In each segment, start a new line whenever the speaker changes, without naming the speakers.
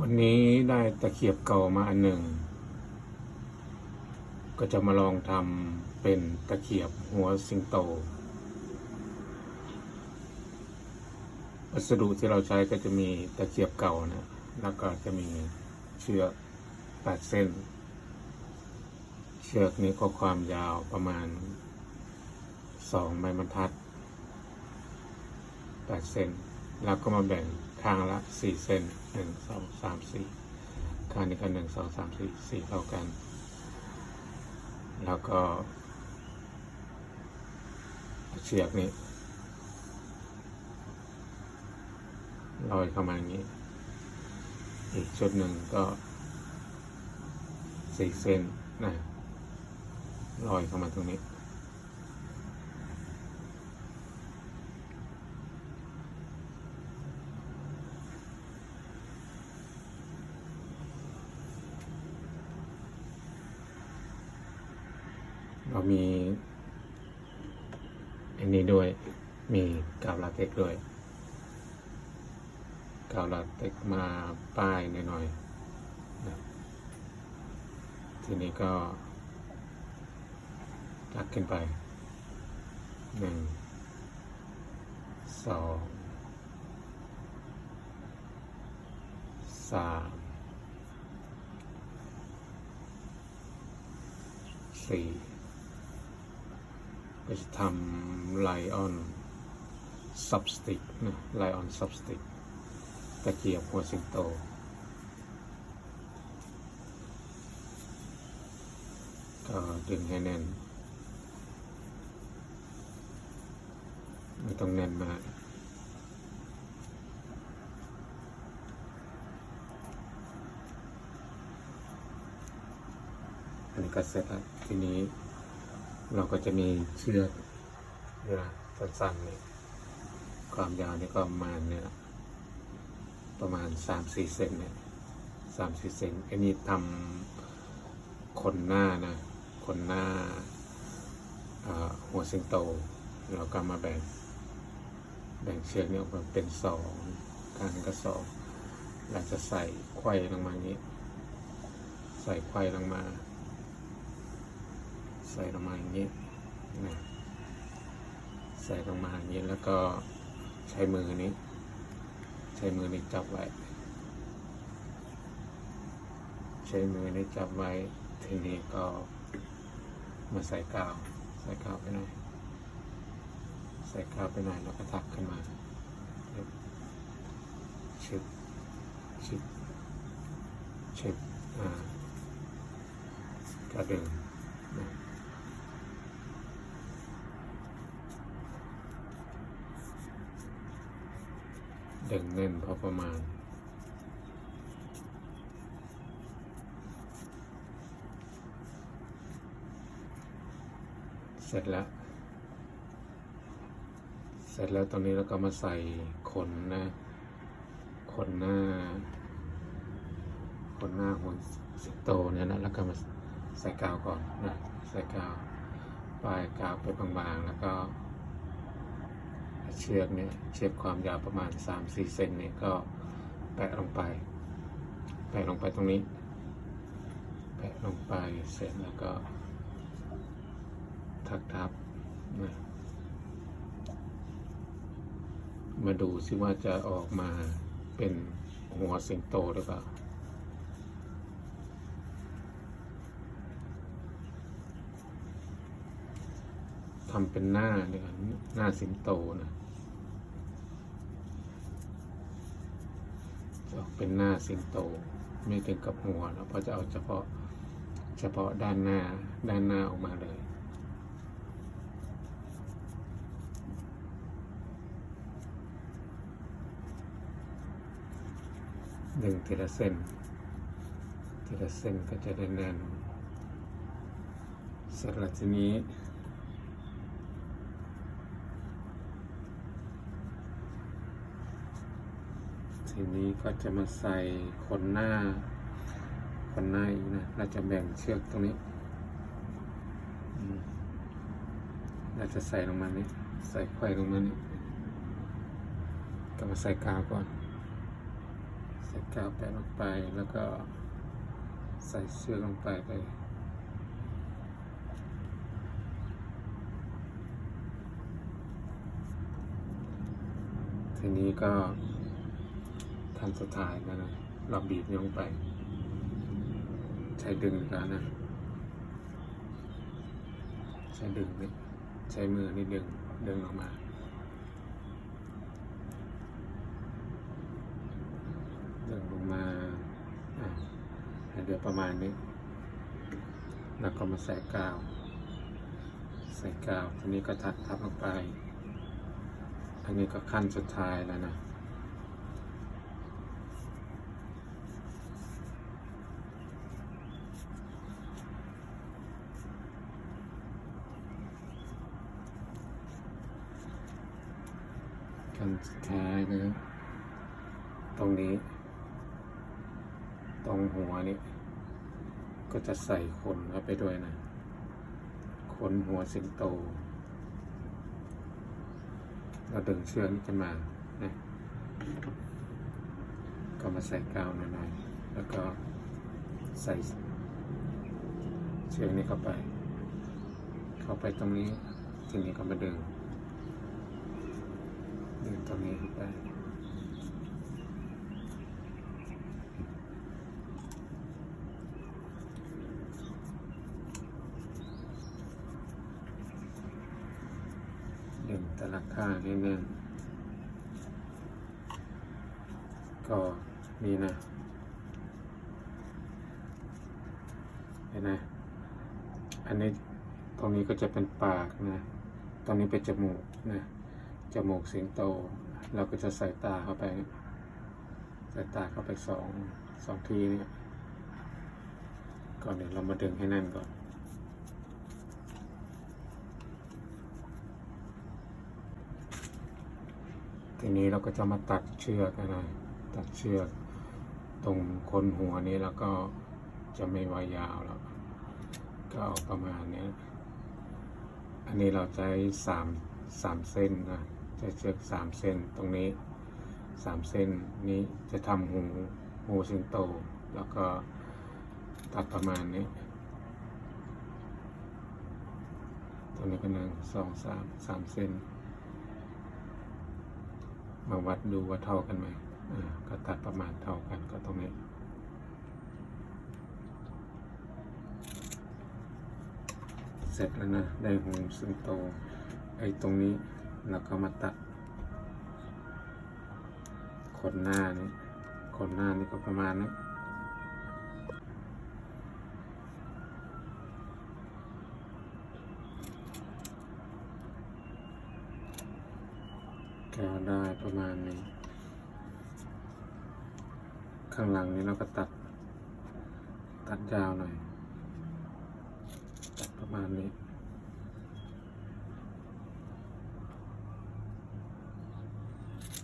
วันนี้ได้ตะเขียบเก่ามาอันหนึ่ง ก็จะมาลองทำเป็นตะเขียบหัวสิงโตวัสดุที่เราใช้ก็จะมีตะเขียบเก่านะ แล้วก็จะมีเชือกแปดเส้น เชือกนี้ก็ความยาวประมาณสองไม้บรรทัดแปดเส้น แล้วก็มาแบ่ง ข้างละสี่เส้นหนึ่งสองสามสี่ข้างนี้ก็หนึ่งสองสามสี่สี่เท่ากัน แล้วก็เชือกนี้ลอยเข้ามาอย่างนี้ อีกชุดหนึ่งก็สี่เส้นนะลอยเข้ามาตรงนี้ มีอันนี้ด้วย มีกาวลาเท็กด้วยกาวลาเท็กมาป้ายหน่อยๆนะทีนี้ก็ตักขึ้นไปหนึ่งสองสามสี่ ก็จะทำไลออนซับสติกนะไลออนซับสติกตะเกียบหัวสิงโต ก็ดึงให้แน่น ไม่ต้องแน่นมากอันนี้ก็เสร็จแล้วทีนี้ เราก็จะมีเชือกเนี่ยนะสั้นๆนี่ความยาวนี่ก็ประมาณเนี่ยประมาณสามสี่เซนเนี่ยสามสี่เซนอันนี้ทำคนหน้านะคนหน้าหัวสิงโต เราก็มาแบ่ง แบ่งเชือกนี่ออกมาเป็นสองข้างหนึ่งก็สองเราจะใส่ไขว้ลงมาอย่างนี้ ใส่ไขว้ลงมา ใส่ลงมาอย่างนี้นะใส่ลงมาอย่างนี้แล้วก็ใช้มือนี้ ใช้มือนี้จับไว้ ใช้มือนี้จับไว้ทีนี้ก็มาใส่กาว ใส่กาวไปหน่อย ใส่กาวไปหน่อยแล้วก็ทักขึ้นมาชึบชึบชึบอ่ากระดึงนะ ดึงแน่นพอประมาณ เสร็จแล้ว เสร็จแล้วตอนนี้เราก็มาใส่ขนนะ ขนหน้า ขนหน้าหัวสิงโตเนี่ยนะแล้วก็มาใส่กาวก่อนนะ ใส่กาวปลายกาวไปบางๆ แล้วก็ เชือกเนี่ยเชือกความยาวประมาณ 3-4เซนเนี่ยก็แปะลงไป แปะลงไปตรงนี้ แปะลงไปเสร็จแล้วก็ ทักทับนะมาดูซิว่าจะออกมาเป็นหัวสิงโตหรือเปล่าทำเป็นหน้าเนี่ยหน้าสิงโตนะจะออก เป็นหน้าสิงโต ไม่ถึงกับหัวแล้วเพราะจะเอาเฉพาะเฉพาะด้านหน้าด้านหน้าออกมาเลย ดึงทีละเส้น ทีละเส้นก็จะได้แน่นเสร็จแล้วทีนี้ ทีนี้ก็จะมาใส่ขนหน้าขนหน้าอีกนะ เราจะแบ่งเชือกตรงนี้ เราจะใส่ลงมานี่ใส่ไขว้ลงมานี่ก็มาใส่กาวก่อนใใส่กาวแปะลงไป แล้วก็ใส่เชือกลงไปไปทีนี้ก็ ขั้นสุดท้ายแล้วนะเราบีบลงไป ใช้ดึงกันนะ ใช้ดึงนิดใช้มือนี่ดึงดึงออกมาดึงลงมาอะให้เดี๋ยวประมาณนี้ แล้วก็มาใส่กาว ใส่กาวทีนี้ก็ทัดทับลงไป อันนี้ก็ขั้นสุดท้ายแล้วนะ ขั้น สุดท้ายนะ ตรงนี้ ตรงหัวนี่ก็จะใส่ขนเข้าไปด้วยนะ ขนหัวสิงโต เราดึงเชือกนี้ขึ้นมานะก็มาใส่กาวหน่อยๆ แล้วก็ใส่เชือกนี้เข้าไป เข้าไปตรงนี้ทีนี้ก็มาดึง ดึงตรงนี้เข้าไปดึงแต่ละข้างให้แน่นก็นี่นะ เห็นไหมอันนี้ตรงนี้ก็จะเป็นปากนะ ตรงนี้เป็นจมูกนะ จมูกสิงโต เราก็จะใส่ตาเข้าไปใส่ตาเข้าไปสองสองทีเนี่ยก่อนเดี๋ยวเรามาดึงให้แน่นก่อนทีนี้เราก็จะมาตัดเชือกนะตัดเชือกตรงคนหัวนี้แล้วก็จะไม่ไว้ยาวแล้ว ก็เอาประมาณนี้ อันนี้เราใช้สามสามเส้นนะ ใช้เชือกสามเส้นตรงนี้สามเส้นนี้จะทำหูหูสิงโต แล้วก็ตัดประมาณนี้ตรงนี้ก็หนึ่งสองสามสามเส้นมาวัดดูว่าเท่ากันไหมอ่าก็ตัดประมาณเท่ากันก็ตรงนี้เสร็จแล้วนะ ได้หูสิงโตไอ้ตรงนี้ แล้วก็มาตัดขนหน้านี่ขนหน้านี่ก็ประมาณนี้แกวได้ประมาณนี้ ข้างหลังนี้เราก็ตัด ตัดยาวหน่อย ตัดประมาณนี้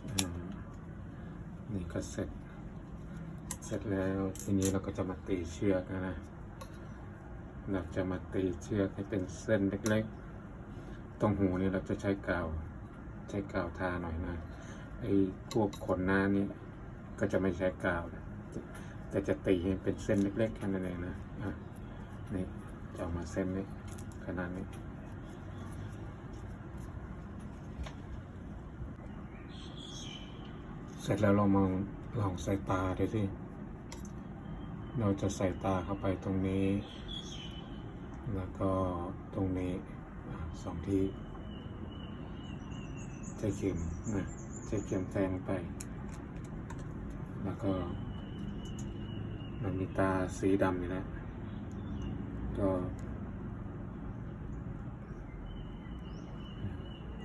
อ่า นี่ก็เสร็จ เสร็จแล้วทีนี้เราก็จะมาตีเชือกนะนะเราจะมาตีเชือกให้เป็นเส้นเล็กๆ ตรงหูนี่เราจะใช้กาว ใช้กาวทาหน่อยนะ ไอ้พวกขนหน้านี่ก็จะไม่ใช้กาวนะแต่จะตีให้เป็นเส้นเล็กๆแค่นั้นเองนะะนี่จะเอามาเส้นนี้ขนาดนี้ เสร็จแล้วเรามองลองใส่ตาดูสิเราจะใส่ตาเข้าไปตรงนี้ แล้วก็ตรงนี้สองที่ใช้เข็มนะใช้เข็มแทงไป แล้วก็มันมีตาสีดำอยู่แล้วก็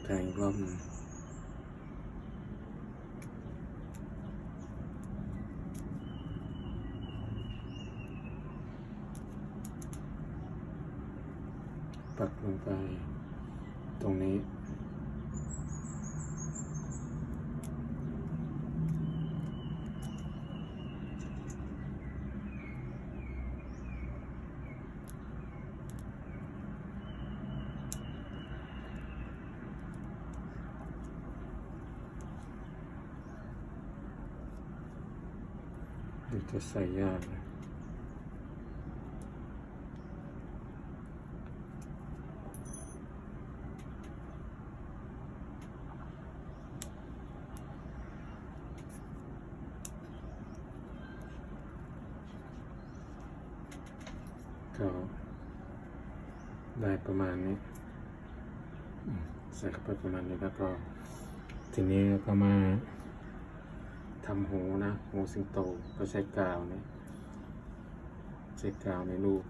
แทงอีกรอบหนึง ปักลงไป ตรงนี้ เดี๋ยจะใส่ยากนะ ก็ได้ประมาณนี้ ใส่เข้าไปประมาณนี้แล้วก็ ทีนี้ก็มาทำหูนะหูสิงโตก็ใช้กาวเนี่ยใช้กาวในรูป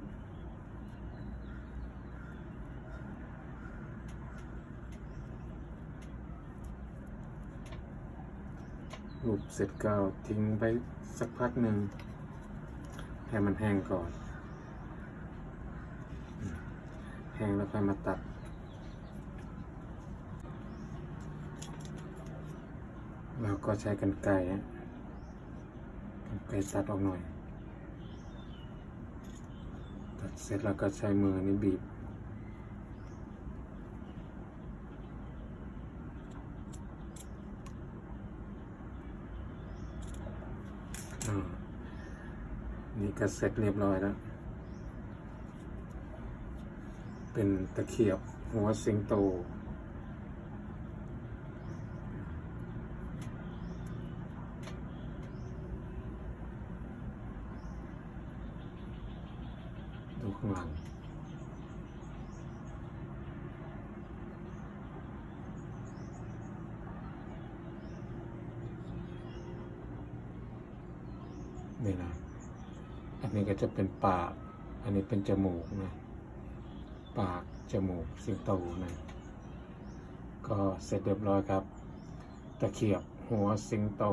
รูปเสร็จก็ทิ้งไปสักพักหนึ่งให้มันแห้งก่อนอืม แห้งแล้วค่อยมาตัด เราก็ใช้กันไกรฮะกันไกรตัดออกหน่อย ตัดเสร็จแล้วก็ใช้มือนี่บีบนี่ก็เสร็จเรียบร้อยแล้ว เป็นตะเขียบหัวสิงโต ดูข้างหลังนี่นะ อันนี้ก็จะเป็นปาก อันนี้เป็นจมูกนะ ปาก จมูกสิงโตนะก็เสร็จเรียบร้อยครับ ตะเขียบหัวสิงโต